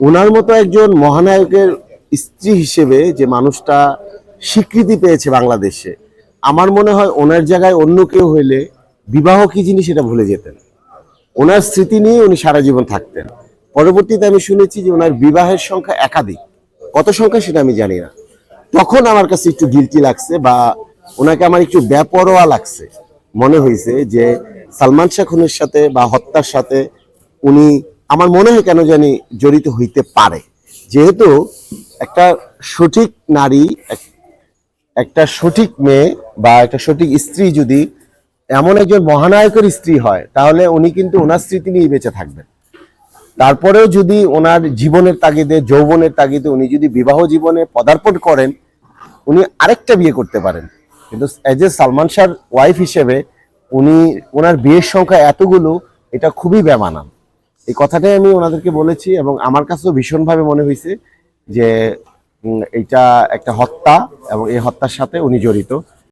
ওনার মতো একজন মহানায়কের স্ত্রী হিসেবে যে মানুষটা স্বীকৃতি পেয়েছে বাংলাদেশে, আমার মনে হয় ওনার জায়গায় অন্য কেউ হইলে বিবাহ কি জিনিস সেটা ভুলে যেতেন। ওনার স্মৃতি নিয়ে উনি সারা জীবন থাকতেন। পরবর্তীতে আমি শুনেছি যে ওনার বিবাহের সংখ্যা একাধিক। কত সংখ্যা সেটা আমি জানি না। তখন আমার কাছে একটু গিলটি লাগছে বা ওনাকে আমার একটু বেপরোয়া লাগছে। মনে হয়েছে যে সালমান শাহ খুনের সাথে বা হত্যার সাথে উনি আমার মনে হয় কেন জানি জড়িত হইতে পারে। যেহেতু একটা সঠিক নারী, এক- একটা সঠিক মেয়ে বা একটা সঠিক স্ত্রী যদি এমন একজন মহানায়কের স্ত্রী হয়, তাহলে উনি কিন্তু ওনার স্মৃতি নিয়ে বেঁচে থাকবেন। তারপরেও যদি ওনার জীবনের তাগিদে, যৌবনের তাগিদে উনি যদি বিবাহ জীবনে পদার্পণ করেন, উনি আরেকটা বিয়ে করতে পারেন। কিন্তু অ্যাজ এ সালমান শাহর ওয়াইফ হিসেবে উনি, ওনার বিয়ের সংখ্যা এতগুলো, এটা খুবই বেমানান। এই কথাটাই আমি ওনাদেরকে বলেছি এবং আমার কাছেও ভীষণভাবে মনে হয়েছে যে এটা একটা হত্যা এবং এই হত্যার সাথে উনি জড়িত।